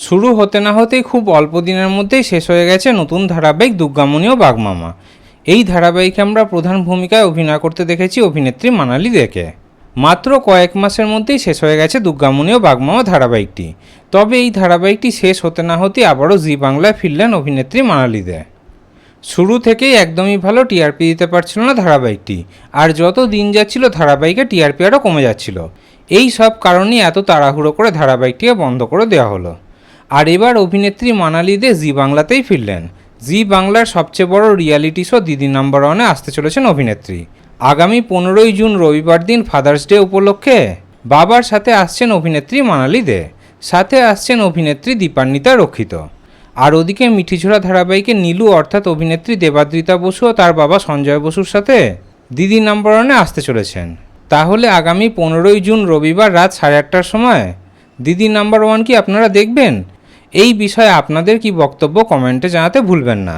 শুরু হতে না হতেই খুব অল্প দিনের মধ্যেই শেষ হয়ে গেছে নতুন ধারাবাহিক দুর্গামণি ও বাগমামা। এই ধারাবাহিকে আমরা প্রধান ভূমিকায় অভিনয় করতে দেখেছি অভিনেত্রী মানালি দেকে। মাত্র কয়েক মাসের মধ্যেই শেষ হয়ে গেছে দুর্গামণি ও বাগমামা ধারাবাহিকটি। তবে এই ধারাবাহিকটি শেষ হতে না হতেই আবারও জি বাংলায় ফিরলেন অভিনেত্রী মানালি দে। শুরু থেকেই একদমই ভালো টিআরপি দিতে পারছিল না ধারাবাহিকটি, আর যত দিন যাচ্ছিল ধারাবাহিকে টিআরপি আরও কমে যাচ্ছিল। এই সব কারণেই এত তাড়াহুড়ো করে ধারাবাহিকটিকে বন্ধ করে দেওয়া হলো। আর এবার অভিনেত্রী মানালি দে জি বাংলাতেই ফিরলেন। জি বাংলার সবচেয়ে বড় রিয়ালিটি শো দিদি নাম্বার ওয়ানে আসতে চলেছেন অভিনেত্রী। আগামী পনেরোই জুন রবিবার দিন ফাদার্স ডে উপলক্ষে বাবার সাথে আসছেন অভিনেত্রী মানালি দে। সাথে আসছেন অভিনেত্রী দীপান্বিতা রক্ষিত। আর ওদিকে মিঠিঝোড়া ধারাবাহিকে নীলু অর্থাৎ অভিনেত্রী দেবাদ্রিতা বসু ও তার বাবা সঞ্জয় বসুর সাথে দিদি নাম্বার ওয়ানে আসতে চলেছেন। তাহলে আগামী পনেরোই জুন রবিবার রাত সাড়ে আটটার সময় দিদি নাম্বার ওয়ান কি আপনারা দেখবেন? এই বিষয়ে আপনাদের কি বক্তব্য কমেন্টে জানাতে ভুলবেন না।